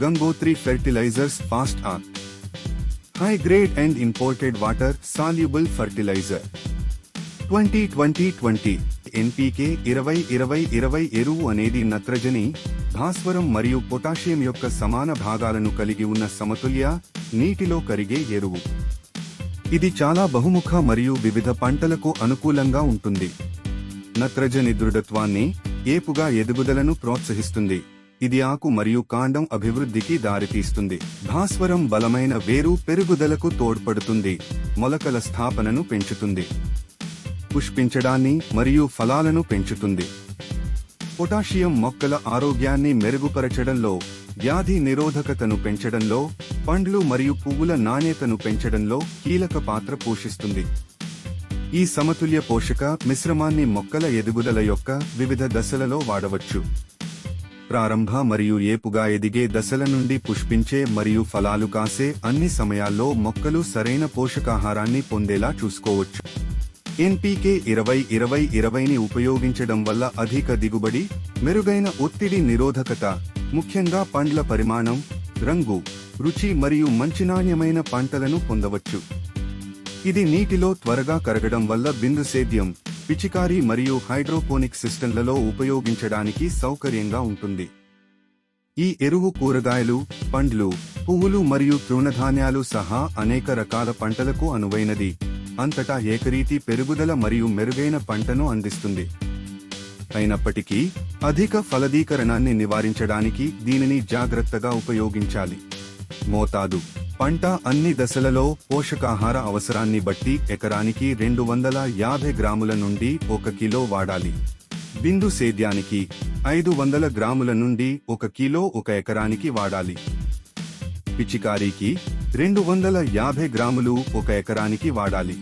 Gangotri Fertilizers Fast Arc. High grade and imported water soluble fertilizer. 2020-20 NPK ఇరవై ఇరవై ఇరవై ఎరువు అనేది నత్రజని భాస్వరం మరియు పొటాషియం యొక్క సమాన భాగాలను కలిగి ఉన్న సమతుల్య నీటిలో కరిగే ఎరువు ఇది చాలా బహుముఖ మరియు వివిధ పంటలకు అనుకూలంగా ఉంటుంది నత్రజని దృఢత్వాన్ని ఏపుగా ఎదుగుదలను ప్రోత్సహిస్తుంది ఇది ఆకు మరియు కాండం అభివృద్ధికి దారితీస్తుంది. భాస్వరం బలమైన వేరు పెరుగుదలకు తోడ్పడుతుంది. మొలకల స్థాపనను పెంచుతుంది. పుష్పించడాన్ని మరియు ఫలాలను పెంచుతుంది. పొటాషియం మొక్కల ఆరోగ్యాన్ని మెరుగుపరచడంలో వ్యాధి నిరోధకతను పెంచడంలో పండ్లు మరియు పువ్వుల నాణ్యతను పెంచడంలో కీలక పాత్ర పోషిస్తుంది. ఈ సమతుల్య పోషక మిశ్రమాన్ని మొక్కల ఎదుగుదల యొక్క వివిధ దశలలో వాడవచ్చు. ప్రారంభ మరియు ఏపుగా ఎదిగే దశల నుండి పుష్పించే మరియు ఫలాలు కాసే అన్ని సమయాల్లో మొక్కలు సరైన పోషకాహారాన్ని పొందేలా చూసుకోవచ్చు. ఎన్పీకే ఇరవై ఇరవై ఇరవైని ఉపయోగించడం వల్ల అధిక దిగుబడి మెరుగైన ఒత్తిడి నిరోధకత ముఖ్యంగా పండ్ల పరిమాణం రంగు రుచి మరియు మంచి నాణ్యమైన పంటలను పొందవచ్చు. ఇది నీటిలో త్వరగా కరగడం వల్ల బిందు సేద్యం పిచికారీ మరియు హైడ్రోపోనిక్ సిస్టంలలో ఉపయోగించడానికి సౌకర్యంగా ఉంటుంది. ఈ ఎరువు కూరగాయలు పండ్లు పువ్వులు మరియు తృణధాన్యాలు సహా అనేక రకాల పంటలకు అనువైనది. అంతటా ఏకరీతి పెరుగుదల మరియు మెరుగైన పంటను అందిస్తుంది. అయినప్పటికీ అధిక ఫలదీకరణాన్ని నివారించడానికి దీనిని జాగ్రత్తగా ఉపయోగించాలి. మోతాదు. పంట అన్ని దశలలో పోషకాహార అవసరాన్ని బట్టి ఎకరానికి రెండు వందల యాభై గ్రాముల నుండి ఒక కిలో వాడాలి. బిందు సేద్యానికి ఐదు వందల గ్రాముల నుండి ఒక కిలో ఒక ఎకరానికి వాడాలి. పిచికారీకి రెండు వందల యాభై గ్రాములు ఒక ఎకరానికి వాడాలి.